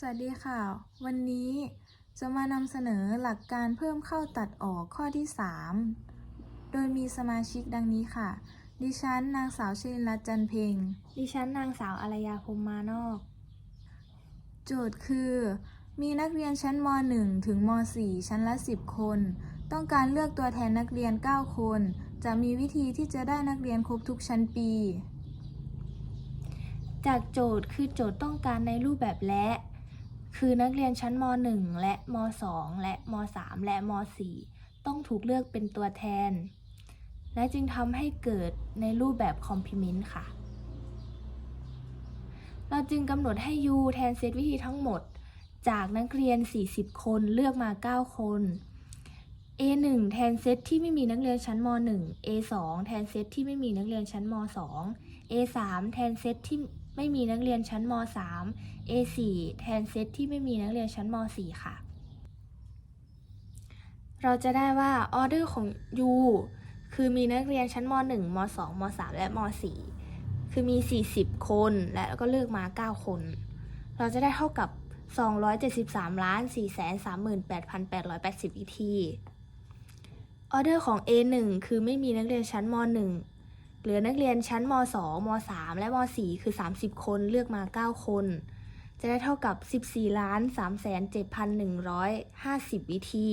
สวัสดีค่ะ วันนี้จะมานำเสนอหลักการเพิ่มเข้าตัดออกข้อที่ 3 โดยมีสมาชิกดังนี้ค่ะ ดิฉันนางสาวชลินรัตน์จันเพ็ง ดิฉันนางสาวอารยาพรหมมานอก โจทย์คือ มีนักเรียนชั้นม .1 ถึงม .4 ชั้นละ 10 คน ต้องการเลือกตัวแทนนักเรียน 9 คน จะมีวิธีที่จะได้นักเรียนครบทุกชั้นปี จากโจทย์คือโจทย์ต้องการในรูปแบบและ คือนักเรียนชั้นม .1 และม .2 และม .3 และม .4 ต้องถูกเลือกเป็นตัวแทน และจึงทำให้เกิดในรูปแบบคอมพ l เมนต์ค่ะ เราจึงกำหนดให้ U แทนเซตวิธีทั้งหมด จากนักเรียน 40 คนเลือกมา 9 คน A1 แทนเซตที่ไม่มีนักเรียนชั้นม .1 A2 แทนเซตที่ไม่มีนักเรียนชั้นม .2 A3 แทนเซตที่ ไม่มีนักเรียนชั้นม .3 A4 แทนเซตที่ไม่มีนักเรียนชั้นม .4 ค่ะ เราจะได้ว่าออเดอร์ของ U คือมีนักเรียนชั้นม .1 ม .2 ม .3 และม .4 คือมี 40 คนและก็เลือกมา 9 คน เราจะได้เท่ากับ 273ล้าน438,880 วิธี ออเดอร์ของ A1 คือไม่มีนักเรียนชั้นม .1 เหลือนักเรียนชั้นม .2 ม .3 และม .4 คือ 30 คนเลือกมา 9 คน จะได้เท่ากับ 14ล้าน3,7,150 วิธี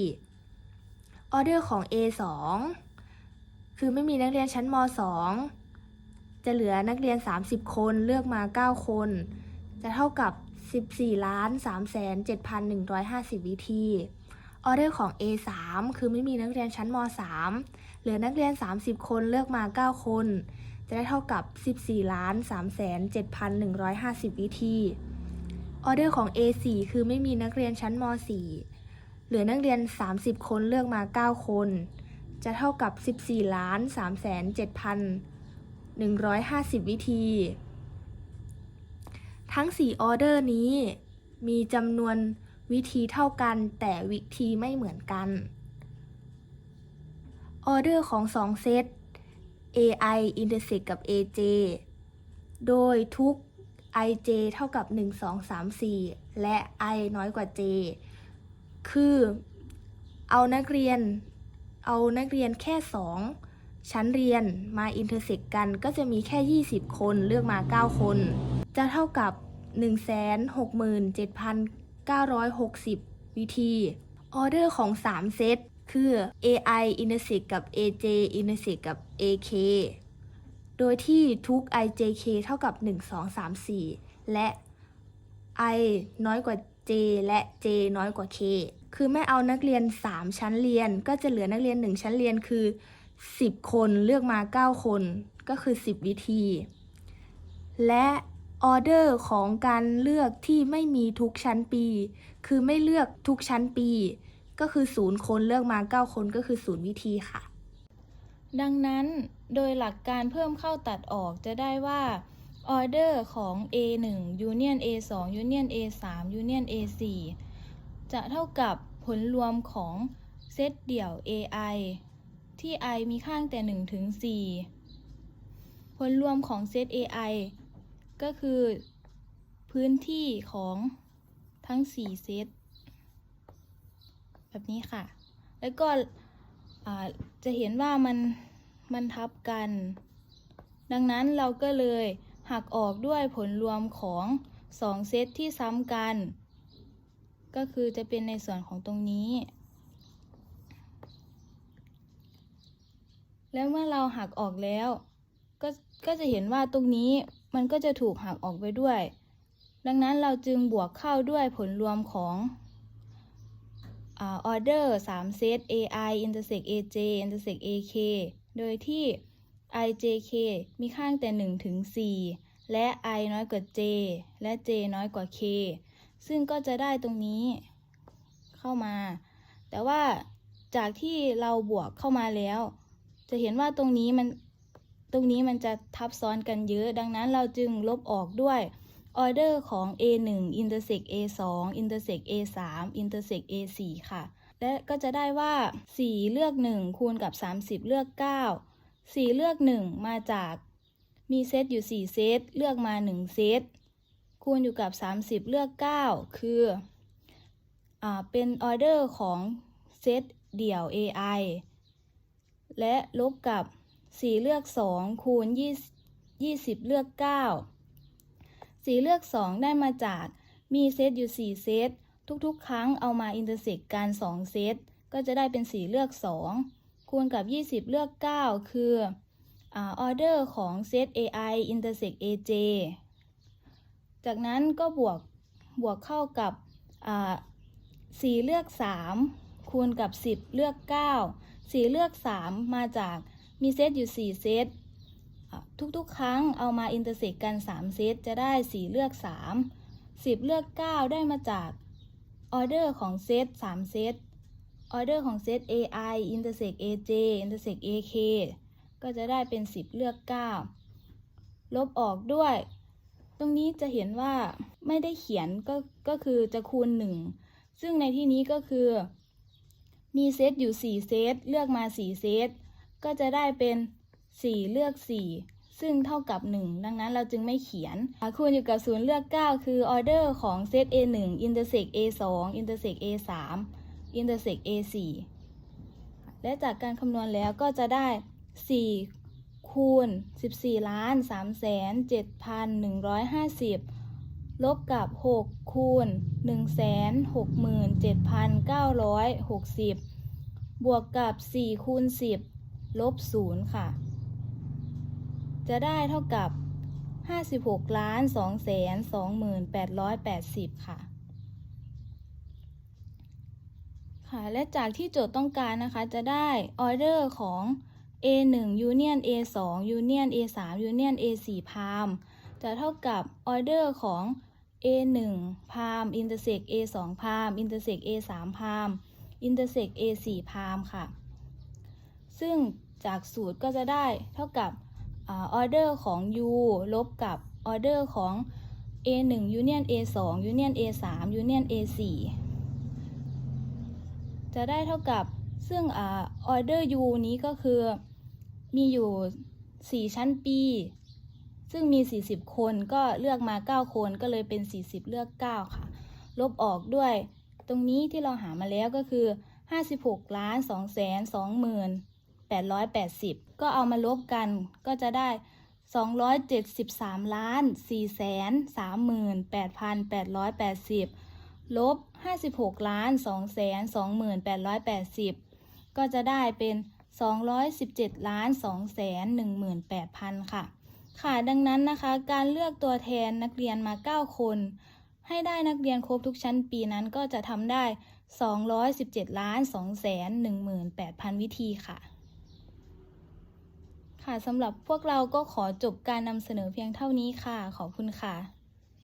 ออเดอร์ของ A2 คือไม่มีนักเรียนชั้นม .2 จะเหลือนักเรียน 30 คนเลือกมา 9 คน จะเท่ากับ 14ล้าน3,7,150 วิธี ออเดอร์ของ A3 คือไม่มีนักเรียนชั้นม .3 เหลือนักเรียน 30 คนเลือกมา 9 คน จะได้เท่ากับ 14ล้าน3,7,150 วิธี ออเดอร์ของ A4 คือไม่มีนักเรียนชั้นม .4 เหลือนักเรียน 30 คนเลือกมา 9 คน จะเท่ากับ 14ล้าน3,7,150 วิธี ทั้ง 4 ออเดอร์นี้มีจำนวน วิธีเท่ากันแต่วิธีไม่เหมือนกัน ออเดอร์ของ 2 เซต AI intersect กับ AJ โดยทุก IJ เท่ากับ 1 2 3 4 และ I น้อยกว่า J คือเอานักเรียน เอานักเรียนแค่ 2 ชั้นเรียนมา intersect กันก็จะมีแค่ 20 คนเลือกมา 9 คน จะเท่ากับ 960 วิธี ออเดอร์ของ 3 เซต คือ AI intersect กับ AJ intersect กับ AK โดยที่ทุก IJK เท่ากับ 1 2 3 4 และ I น้อยกว่า J และ J น้อยกว่า K คือไม่เอานักเรียน 3 ชั้นเรียน ก็จะเหลือนักเรียน 1 ชั้นเรียนคือ 10 คนเลือกมา 9 คน ก็คือ 10 วิธี และ ออเดอร์ของการเลือกที่ไม่มีทุกชั้นปี คือไม่เลือกทุกชั้นปี ก็คือ 0 คนเลือกมา 9 คนก็คือ 0 วิธีค่ะ ดังนั้นโดยหลักการเพิ่มเข้าตัดออกจะได้ว่าออเดอร์ของ A1 Union A2 Union A3 Union A4 จะเท่ากับผลรวมของเซตเดี่ยว AI ที่ i มีค่างแต่ 1 ถึง 4 ผลรวมของเซต AI ก็คือพื้นที่ของทั้ง 4 เซต แบบนี้ค่ะ แล้วก็จะเห็นว่ามันมันทับกัน ดังนั้นเราก็เลยหักออกด้วยผลรวมของ 2 เซตที่ซ้ำกัน ก็คือจะเป็นในส่วนของตรงนี้ แล้วเมื่อเราหักออกแล้ว ก็ก็จะเห็นว่าตรงนี้มันก็จะถูกหักออกไปด้วย ดังนั้นเราจึงบวกเข้าด้วยผลรวมของออเดอร์3เซต AI intersect AJ intersect AK โดยที่ IJK มีค่างแต่ 1 ถึง 4 และ I น้อยกว่า J และ J น้อยกว่า K ซึ่งก็จะได้ตรงนี้เข้ามา แต่ว่าจากที่เราบวกเข้ามาแล้ว จะเห็นว่าตรงนี้มัน ตรงนี้มันจะทับซ้อนกันเยอะ ดังนั้นเราจึงลบออกด้วยออเดอร์ของ A1 intersect A2 intersect A3 intersect A4 ค่ะ และก็จะได้ว่า 4 เลือก 1 คูณกับ 30 เลือก 9 4 เลือก 1 มาจากมีเซตอยู่ 4 เซต เลือกมา 1 เซต คูณอยู่กับ 30 เลือก 9 คืออ่าเป็นออเดอร์ของเซตเดี่ยว AI และลบกับ 4 เลือก 2 คูณ 20 เลือก 9 4 เลือก 2 ได้มาจากมีเซตอยู่ 4 เซต ทุกๆ ครั้งเอามาอินเตอร์เซกกัน 2 เซต ก็จะได้เป็น 4 เลือก 2 คูณกับ 20 เลือก 9 คืออออเดอร์ของเซต AI intersect AJ จากนั้นก็บวกบวกเข้ากับอ่า4เลือก 3 คูณกับ 10 เลือก 9 4 เลือก 3 มาจาก มีเซตอยู่ 4 เซต ทุกๆ ครั้งเอามาอินเตอร์เซกกัน 3 เซต จะได้ 4 เลือก 3 10 เลือก 9 ได้มาจากออเดอร์ของเซต3 เซต ออเดอร์ของเซต AI intersect AJ intersect AK ก็จะได้เป็น 10 เลือก 9 ลบออกด้วย ตรงนี้จะเห็นว่าไม่ได้เขียนก็ก็คือจะคูณ 1 ซึ่งในที่นี้ก็คือ มีเซตอยู่ 4 เซต เลือกมา 4 เซต ก็จะได้เป็น 4 เลือก 4 ซึ่งเท่ากับ 1 ดังนั้นเราจึงไม่เขียนคูณอยู่กับ 0 เลือก 9 คือออเดอร์ของเซต A1 intersect A2 intersect A3 intersect A4 และจากการคำนวณแล้วก็จะได้ 4 คูณ 14 ล้าน3แสน7,150 ลบกับ 6 คูณ 1 6 7 9 6 0 บวกกับ 4 คูณ 10 ลบ0ค่ะ จะได้เท่ากับ 56ล้าน2แสน2880 ค่ะ ค่ะ และจากที่โจทย์ต้องการนะคะ จะได้ออเดอร์ของ A1 Union A2 Union A3 Union A4 Palm จะเท่ากับออเดอร์ของ A1 Palm intersect A2 Palm intersect A3 Palm intersect A4 Palm ค่ะ ซึ่ง จากสูตรก็จะได้เท่ากับออเดอร์ของ U ลบกับออเดอร์ของ A1 Union A2 Union A3 Union A4 จะได้เท่ากับซึ่งออเดอร์ U นี้ก็คือมีอยู่ 4 ชั้นปี ซึ่งมี 40 คนก็เลือกมา 9 คนก็เลยเป็น 40 เลือก 9 ค่ะ ลบออกด้วย ตรงนี้ที่เราหามาแล้วก็คือ 56ล้าน2แสน2หมื่น 880 ก็เอามาลบกันก็จะได้ 273ล้าน4แสน3หมื่น8,880 ลบ 56ล้าน2แสน2หมื่น880 ก็จะได้เป็น 217ล้าน2แสน18,000ค่ะ ค่ะดังนั้นนะคะ การเลือกตัวแทนนักเรียนมา 9 คน ให้ได้นักเรียนครบทุกชั้นปีนั้นก็จะทำได้217ล้าน2แสน18,000 วิธีค่ะ ค่ะสำหรับพวกเราก็ขอจบการนำเสนอเพียงเท่านี้ค่ะ ขอบคุณค่ะ